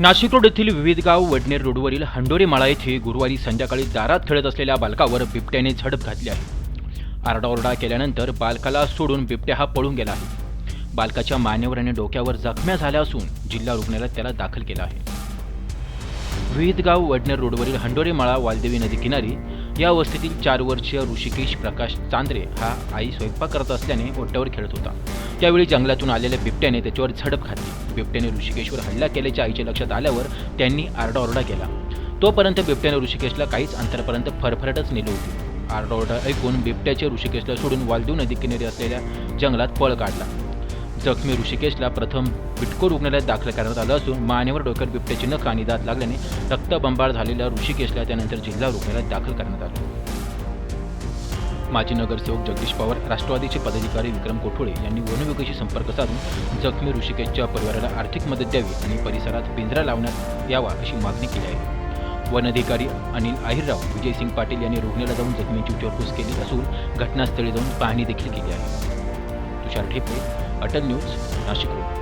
Nashik road येथील विविधगाव वडनेर रोडवरील हंडोरे माळा येथे गुरुवारी संध्याकाळी दारात खेळत असलेल्या बालकावर बिबट्याने झडप घातली आहे. आरडाओरडा केल्यानंतर बालकाला सोडून बिबट्या हा पळून गेला आहे. बालकाच्या मानेवर आणि डोक्यावर जखम्या झाल्या असून जिल्हा रुग्णालयात त्याला दाखल केलं आहे. विविधगाव वडनेर रोडवरील हंडोरे माळा वालदेवी नदी किनारी या वस्तीतील चार वर्षीय ऋषिकेश प्रकाश चांद्रे हा आई स्वयंपाक करत असल्याने ओट्यावर खेळत होता. त्यावेळी जंगलातून आलेल्या बिबट्याने त्याच्यावर झडप घातली. बिबट्याने ऋषिकेशवर हल्ला केल्याच्या आईच्या लक्षात आल्यावर त्यांनी आरडाओरडा केला. तोपर्यंत बिबट्याने ऋषिकेशला काहीच अंतरापर्यंत फरफरटच नेली होती. आरडाओरडा ऐकून बिबट्याचे ऋषिकेशला सोडून वालदेव नदी किनारी असलेल्या जंगलात पळ काढला. जखमी ऋषिकेशला प्रथम बिटको रुग्णालयात दाखल करण्यात आलं असून मानेवर डोक्यात बिबट्याची नख आणि दात लागल्याने रक्तबंबाळ झालेल्या ऋषिकेशला त्यानंतर जिल्हा रुग्णालयात दाखल करण्यात आलं. माजी नगरसेवक जगदीश पवार राष्ट्रवादीचे पदाधिकारी विक्रम कोठोळे यांनी वनविभागाशी संपर्क साधून जखमी ऋषिकेशच्या परिवाराला आर्थिक मदत द्यावी आणि परिसरात पिंजरा लावण्यात यावा अशी मागणी केली आहे. वन अधिकारी अनिल आहिरराव विजयसिंग पाटील यांनी रुग्णाला जाऊन जखमींची विचारपूस केली असून घटनास्थळी जाऊन पाहणी देखील केली आहे. Tushar Thepe Atal news Nashik road.